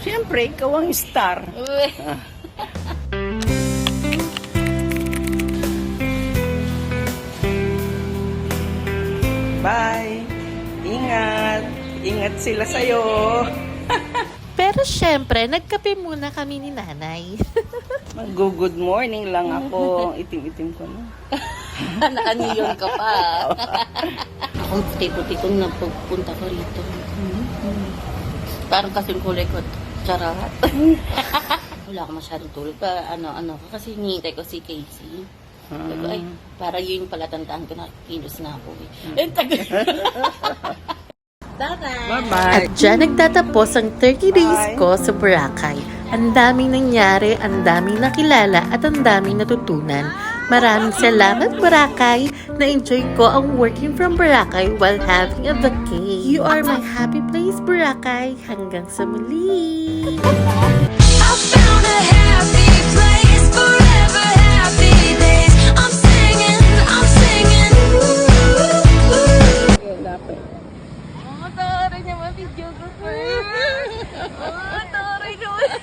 Siyempre, ikaw ang star. Bye. Ingat. Ingat sila sa'yo. Pero syempre, nagkape muna kami ni nanay. Mag-good morning lang ako. Itim-itim ko na. Nakaniyon ka pa. Ang puti-puti kong napupunta ko rito. Parang kasing kulay ko. Charat. Wala ako masyadong tulog. Pa, ano, ano, kasi hinihintay ko si Casey. Sabi ko, ay, para yun pala tandaan ko na kilos na ako. Eh, Eh, tagal. Bye-bye. Bye-bye. At dyan nagtatapos ang 30 days Bye. ko sa Boracay. Ang daming nangyari, ang daming nakilala, at ang daming natutunan. Maraming salamat Boracay! Na-enjoy ko ang working from Boracay while having a vacay. You are my happy place, Boracay. Hanggang sa muli! I found a happy place, forever happy days. I'm singing, I'm singing. Oh, taray naman, videographer! Oh, taray naman!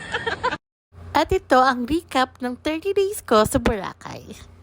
At ito ang recap ng 30 days ko sa Boracay.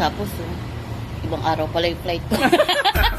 Tapos, oh, ibang araw pala yung flight ko.